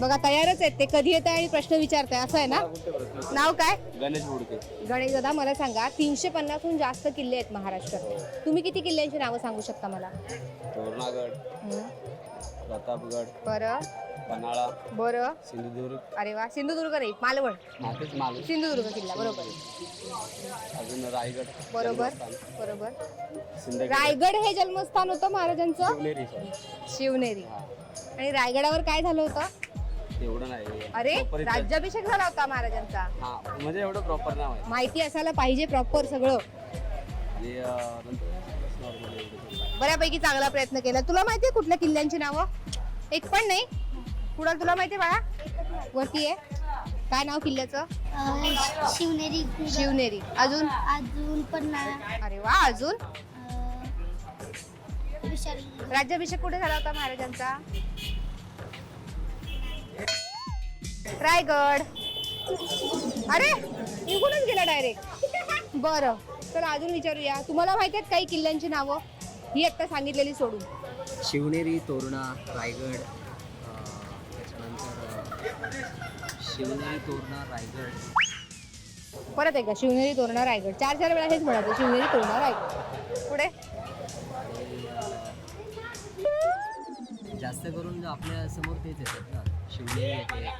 बघा तयारच आहेत ते. कधी येत आहे आणि प्रश्न विचारताय असं आहे ना? नाव काय? गणेश बुडके. गणेश दादा मला सांगा तीनशे पन्नासहून जास्त किल्ले आहेत महाराष्ट्रात. तुम्ही किती किल्ल्यांची नावं सांगू शकता मला? तोरणागड हं. प्रतापगड बरं. पन्हाळा बरं. सिंधुदुर्ग. अरे वा सिंधुदुर्ग नाही मालवण. हा मालूम सिंधुदुर्ग किल्ला बरोबर. अजून रायगड. बरोबर. बरोबर. रायगड हे जन्मस्थान होतं महाराजांचं? शिवनेरी. हा. आणि रायगडावर काय झालं होतं? एवढं नाही. अरे राज्याभिषेक झाला होता महाराजांचा. हा म्हणजे एवढं प्रॉपर नाव आहे. माहिती असायला पाहिजे प्रॉपर सगळं. आणि अं, नंतर normal एवढं. बऱ्यापैकी चांगला प्रयत्न केला. तुला माहितीये कुठल्या किल्ल्यांची नावं? एक पण नाही. कुणाल तुला माहितीये बाळा? वरती आहे काय नाव किल्ल्याचं? अ, शिवनेरी शिवनेरी. अजून? अजून पन्हाळा अरे वा अजून? अ, विशाल. राज्याभिषेक कुठे झाला होता महाराजांचा? रायगड. अरे निघूनच गेला डायरेक्ट बरं तर अजून विचारूया. तुम्हाला माहिती आहेत काही किल्ल्यांची नावं? ही आता सांगितलेली सोडून. शिवनेरी तोरणा रायगड अ, त्याच्यानंतर अ, शिवनेरी तोरणा रायगड. परत एकदा शिवनेरी तोरणा रायगड. चार चार वेळा हेच म्हणायचं शिवनेरी तोरणा रायगड. पुढे? आणि अ, जास्त करून आपल्यासमोर तेच येतात ना. येते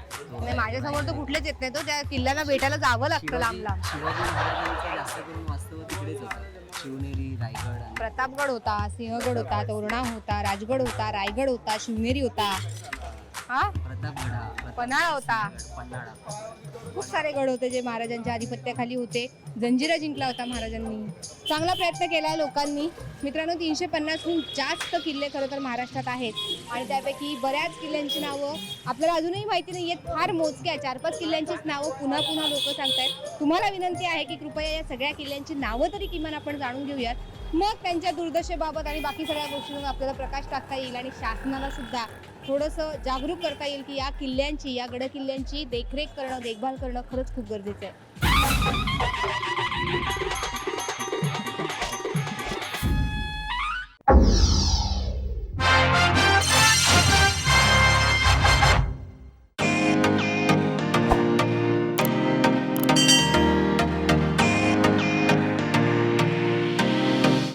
नाही माझ्यासमोर तर कुठलेच येत नाही. तो त्या किल्ल्याला भेटायला जावं लागतं लांब लांब शिवाजी शिवाजी महाराजांचं जास्त करून वास्तव तिकडेच होतं. शिवनेरी रायगड आणि प्रतापगड होता सिंहगड होता तोरणा होता राजगड होता रायगड होता शिवनेरी होता. हा? प्रतापगडा प्रताप- पन्हाळा होता. सिंहगड, पन्हाळा. खूप सारे गड होते जे महाराजांच्या आधिपत्याखाली होते. जंजिरा जिंकला होता महाराजांनी. चांगला प्रयत्न केला आहे लोकांनी. मित्रांनो तीनशे पन्नासहून जास्त किल्ले खरं तर महाराष्ट्रात आहेत. आणि त्यापैकी बऱ्याच किल्ल्यांची नावं आपल्याला अजूनही माहिती नाही आहेत. फार मोजक्या चार पाच किल्ल्यांचीच नावं पुन्हा पुन्हा लोक सांगतायत. तुम्हाला विनंती आहे की कृपया या सगळ्या किल्ल्यांची नावं तरी किमान आपण जाणून घेऊयात. मग त्यांच्या दुर्दशेबाबत आणि बाकी सगळ्या गोष्टींवर आपल्याला प्रकाश टाकता येईल आणि शासनाला सुद्धा थोडंसं जागरूक करता येईल की या किल्ल्यांची या गड किल्ल्यांची देखरेख करणं देखभाल करणं खरंच खूप गरजेचं आहे.